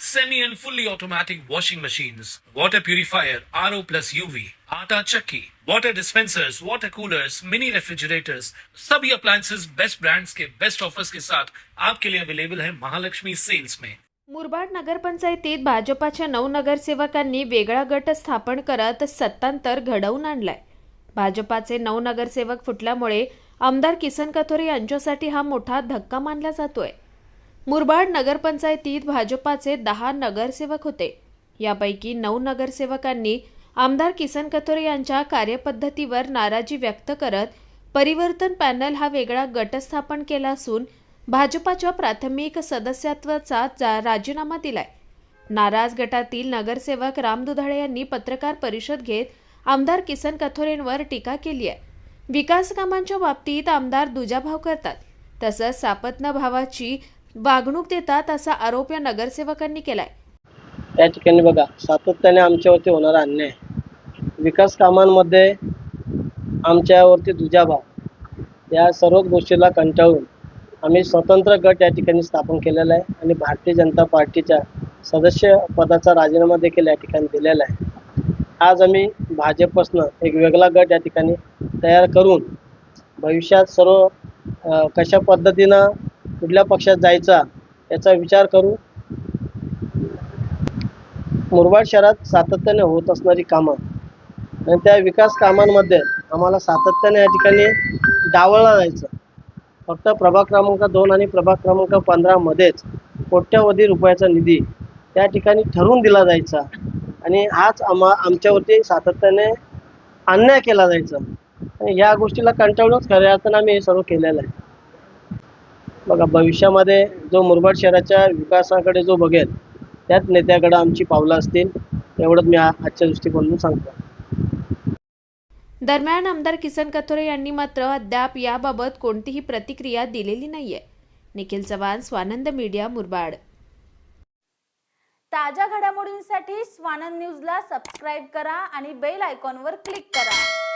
semi and fully automatic washing machines, water purifier, RO plus UV, आटा चक्की, water dispensers, water coolers, mini refrigerators, सभी appliances best brands के best offers के साथ आपके लिए अवेलेबल है महालक्ष्मी सेल्स में मुरबाड नगरपंचायतीत भाजपाच्या नऊ नगरसेवकांनी वेगळा गट स्थापन करत सत्तांतर घडवून आणलाय. भाजपाचे नऊ नगरसेवक फुटल्यामुळे आमदार किसन कथोरे यांच्यासाठी हा मोठा धक्का मानला जातोय. मुरबाड नगरपंचायतीत भाजपाचे दहा नगरसेवक होते. यापैकी नऊ नगरसेवकांनी आमदार किसन कथोरे यांच्या कार्यपद्धतीवर नाराजी व्यक्त करत परिवर्तन पॅनल हा वेगळा गट स्थापन केला असून भाजपाच्या प्राथमिक सदस्यत्वाचा जा- राजीनामा दिलाय. नाराज गटातील नगरसेवक राम दुधाळे यांनी पत्रकार परिषद घेत आमदार किसन कथोरेंवर टीका केली आहे. विकास कामांच्या बाबतीत आमदार दुजाभाव करतात. तसंच सापत्न भावाची वागणूक देतात असा आरोप या नगरसेवकांनी केलाय. या ठिकाणी बघा सातत्याने आमच्यावरती होणारा अन्याय. विकास कामांमध्ये आमच्यावरती दुजाभाव. या सर्व गोष्टीला कंटाळून आम्ही स्वतंत्र गट या ठिकाणी स्थापन केलेला आहे आणि भारतीय जनता पार्टीच्या सदस्य पदाचा राजीनामा देखील या ठिकाणी दिलेला आहे. आज आम्ही भाजपपासनं एक वेगळा गट या ठिकाणी तयार करून भविष्यात सर्व कशा पद्धतीनं कुठल्या पक्षात जायचा याचा विचार करू मुरबाड शहरात सातत्याने होत असणारी कामं आणि त्या विकास कामांमध्ये आम्हाला सातत्याने या ठिकाणी डावळला जायचं. फक्त प्रभाग क्रमांक दोन आणि प्रभाग क्रमांक पंधरामध्येच कोट्यवधी रुपयाचा निधी त्या ठिकाणी ठरवून दिला जायचा आणि हाच आम्हा आमच्यावरती सातत्याने अन्याय केला जायचा. आणि या गोष्टीला कंटाळूनच खऱ्या अर्थानं आम्ही हे सर्व केलेलं आहे. बघा भविष्यामध्ये जो मुरबाड शहराच्या विकासाकडे जो बघेल त्याच नेत्याकडे आमची पावलं असतील एवढंच मी आ- आजच्या दृष्टिकोनातून सांगतो. दरम्यान आमदार किसन कथोरे यांनी मात्र अद्याप याबाबत कोणतीही प्रतिक्रिया दिलेली नाहीये. निखिल चव्हाण स्वानंद मीडिया मुरबाड. ताज्या घडामोडींसाठी स्वानंद न्यूजला सबस्क्राईब करा आणि बेल आयकॉनवर क्लिक करा.